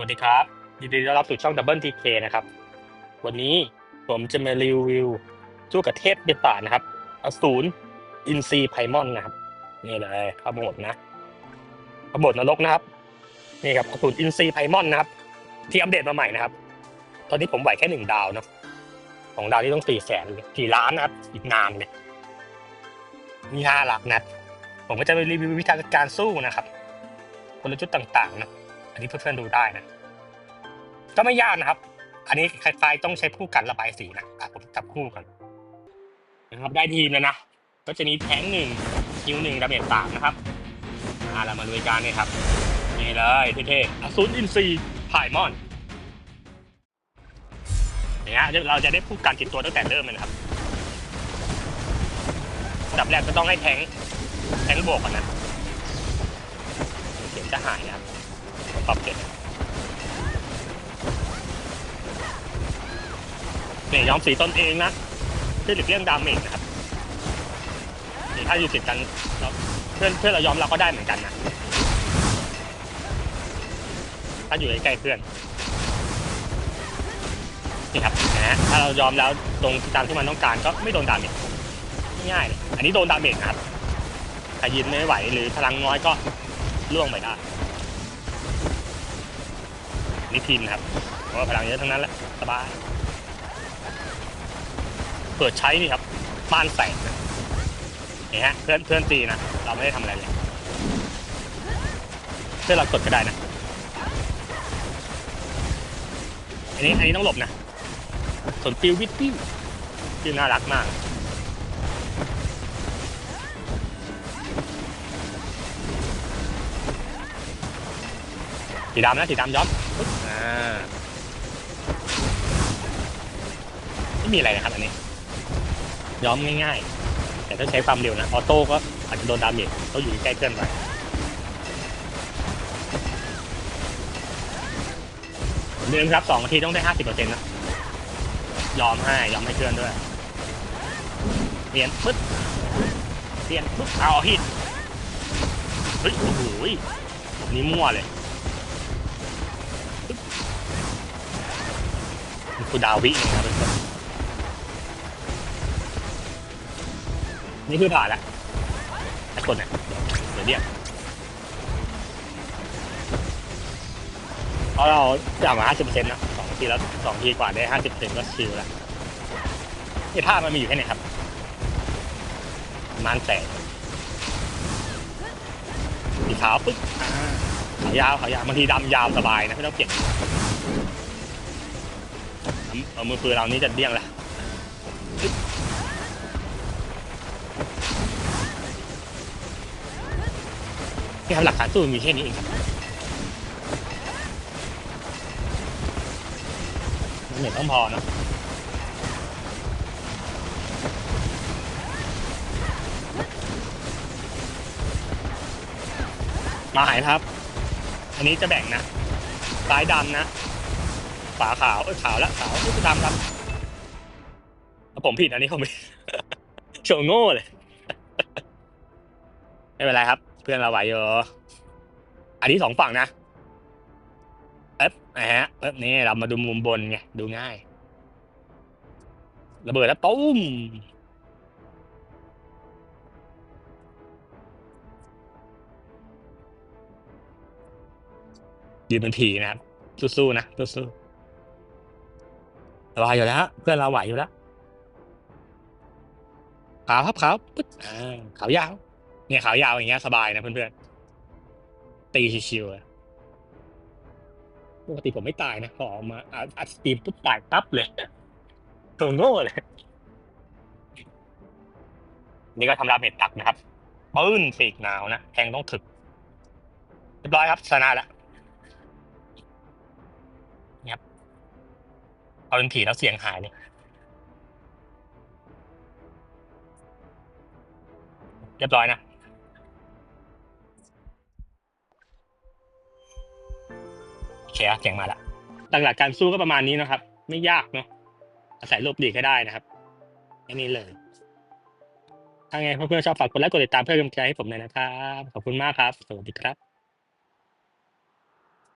วัสดีครับ ยินดีต้อนรับสู่ช่อง Double TK นะครับ วันนี้ผมจะมารีวิวสู้กับเทพเดป่านะครับ อสูรอินซีไพมอนนะครับ นี่เลยขโมดนะขโมดนรกนะครับ นี่ครับอสูรอินซีไพมอนนะครับ ที่อัปเดตมาใหม่นะครับ ตอนนี้ผมไหวแค่หนึ่งดาวเนาะสองดาวนี่ต้องสี่แสนสี่ล้านนะครับ อีกนานเลยนี่ห้าหลักนะผมก็จะไปรีวิววิธีการสู้นะครับกลยุทธ์ต่างๆนะ อันนี้เพื่อนๆดูได้นะก็ไม่ยากนะครับ อันนี้คล้ายๆต้องใช้คู่กันระบายสีนะผมจับคู่กันนะครับ ได้ทีมแล้วนะก็จะมีแทงหนึ่งคิวหนึ่งดาเมจสามนะครับอ่าเรามาดูกันนี่ครับนี่เลยเท่ๆอสูรอินซีพายมอนอย่างเงี้ยเราจะได้คู่กันติดตัวตั้งแต่เริ่มเลยนะครับอันดับแรกก็ต้องให้แทงแทงบวกก่อนนะเสียงจะหายนะครับ ปรับเสร็จเนี่ยย้อมสีตนเองนะเพื่อหลีกเลี่ยงดาเมจนะครับนี่ถ้าอยู่ติดกันเพื่อนเพื่อนเรายอมเราก็ได้เหมือนกันนะถ้าอยู่ใกล้เพื่อนนี่ครับนะถ้าเรายอมแล้วตรงตามที่มันต้องการก็ไม่โดนดาเมจง่ายๆเลยอันนี้โดนดาเมจนะครับถ้ายืนไม่ไหวหรือพลังน้อยก็ล่วงไปได้ นี่ทีมนครับเพราะพลังเยอะทั้งนั้นแหละสบาย เปิดใช้นี่ครับบ้านแตกนะนี่ฮะเพื่อนเพื่อนตีนะเราไม่ได้ทำอะไรเลยเพื่อนเรากดก็ได้นะอันนี้อันนี้ต้องหลบนะสนปิววิตปิ้วที่น่ารักมากสีดำนะสีดำย้อม อ่าไม่มีอะไรนะครับอันนี้ ย้อมง่ายๆ แต่ถ้าใช้ความเร็วนะ ออโต้ก็อาจจะโดนดาเมจต้องอยู่ใกล้เพื่อนไปเดิมครับสองนาทีต้องได้ห้าสิบเปอร์เซ็นต์นะ ยอมให้ ยอมให้เพื่อนด้วยเปลี่ยนปึ๊บเปลี่ยนปึ๊บเอาฮิตเฮ้ย โอ้โหนี่มั่วเลย คือดาวินะครับเพื่อนนี่คือผ่านแล้วไอ้คนเนี่ยเดี๋ยวเรียกเพราะเราจ่ายมา 50%นะสองทีแล้วสองทีกว่าได้ 50%ก็ชิลแล้วนี่ท่ามันมีอยู่แค่ไหนครับมันแตกสีขาวปึ๊บขายาวขายาวบางทีดำยาวสบายนะไม่ต้องเปลี่ยน เอามือปืนเรานี้จะเดี้ยงแล้วที่ทำหลักฐานสู้มีแค่นี้เองครับมันเหนื่อยต้องพอเนะมาหายครับ อันนี้จะแบ่งนะ ซ้ายดำนะ ฝาขาวเอ้ยขาวแล้วขาวเอ้ยดำดำผมผิดอันนี้ผมผิดโชว์โง่เลย ไม่เป็นไรครับ เพื่อนเราไหวอยู่อันนี้สองฝั่งนะเอ๊บนะฮะเอ๊บนี่เรามาดูมุมบนไงดูง่าย ระเบิดแล้วตุ้มยืนเป็นผีนะครับสู้ๆนะสู้ๆ สบายอยู่แล้วเพื่อนเราไหวอยู่แล้วขาวครับขาวปึ๊ดอ่าขาวยาว เนี่ยขาวยาวอย่างเงี้ยสบายนะเพื่อนๆตีชิวๆปกติผมไม่ตายนะพอออกมาอัดสตรีมปุ๊บตายปั๊บเลยตัวโง่เลย นี่ก็ทำดาเมจตักนะครับปื้นปีกหนาวนะแทงต้องถึกเรียบร้อยครับชนะแล้ว เอาเป็นผีแล้วเสียงหายเนี่ยเรียบร้อยนะโอเคเสียงมาละหลักๆการสู้ก็ประมาณนี้นะครับ ไม่ยากเนาะอาศัยหลบหลีก็ได้นะครับแค่นี้เลย ถ้าไงเพื่อนๆชอบฝากกดไลค์กดติดตามเพื่อกำลังใจให้ผมหน่อยนะครับ ขอบคุณมากครับ สวัสดีครับ